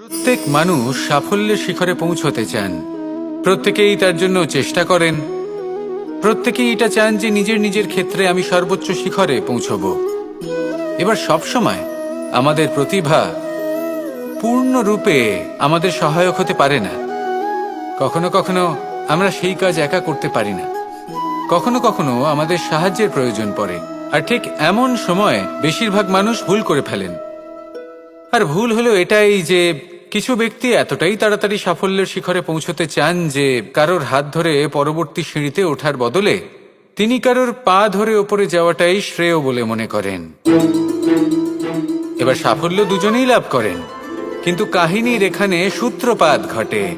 প্রত্যেক মানুষ সাফল্যের শিখরে পৌঁছতে চান। প্রত্যেকেই তার জন্য চেষ্টা করেন। প্রত্যেকেই এটা চান যে নিজের নিজের ক্ষেত্রে আমি সর্বোচ্চ শিখরে পৌঁছব। এবার সব সময় আমাদের প্রতিভা পূর্ণরূপে আমাদের সহায়ক হতে পারে না। কখনো কখনো আমরা সেই কাজ একা করতে পারি না। কখনো কখনো আমাদের সাহায্যের প্রয়োজন পড়ে। আর ঠিক এমন সময় বেশিরভাগ মানুষ ভুল করে ফেলেন। আর ভুল হলো এটাই যে কিছু ব্যক্তি এতটাই তাড়াতাড়ি সাফল্যের শিখরে পৌঁছতে চান যে কারোর হাত ধরে পরবর্তী সিঁড়িতে ওঠার বদলে তিনি কারোর পা ধরে ওপরে যাওয়াটাই শ্রেয় বলে মনে করেন। এবার সাফল্য দুজনেই লাভ করেন। কিন্তু কাহিনীর এখানে সূত্রপাত ঘটে।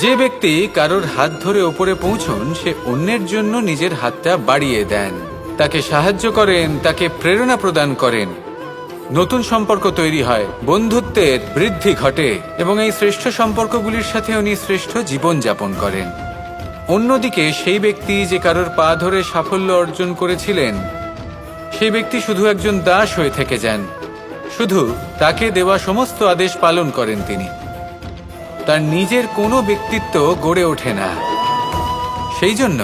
যে ব্যক্তি কারোর হাত ধরে ওপরে পৌঁছন, সে অন্যের জন্য নিজের হাতটা বাড়িয়ে দেন। তাকে সাহায্য করেন, তাকে প্রেরণা প্রদান করেন। নতুন সম্পর্ক তৈরি হয়। বন্ধুত্বের বৃদ্ধি ঘটে এবং এই শ্রেষ্ঠ সম্পর্কগুলির সাথে উনি শ্রেষ্ঠ জীবন যাপন করেন। অন্যদিকে সেই ব্যক্তি যে কারোর পা ধরে সাফল্য অর্জন করেছিলেন, সেই ব্যক্তি শুধু একজন দাস হয়ে থেকে যান। শুধু তাকে দেওয়া সমস্ত আদেশ পালন করেন তিনি। তার নিজের কোনো ব্যক্তিত্ব গড়ে ওঠে না। সেই জন্য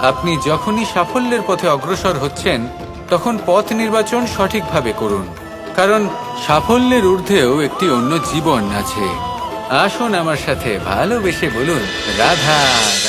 আপনি যখনই সাফল্যের পথে অগ্রসর হচ্ছেন তখন পথ নির্বাচন সঠিকভাবে করুন। কারণ সাফল্যের ঊর্ধ্বেও একটি অন্য জীবন আছে। আসুন আমার সাথে ভালোবেসে বলুন, রাধা রাধা।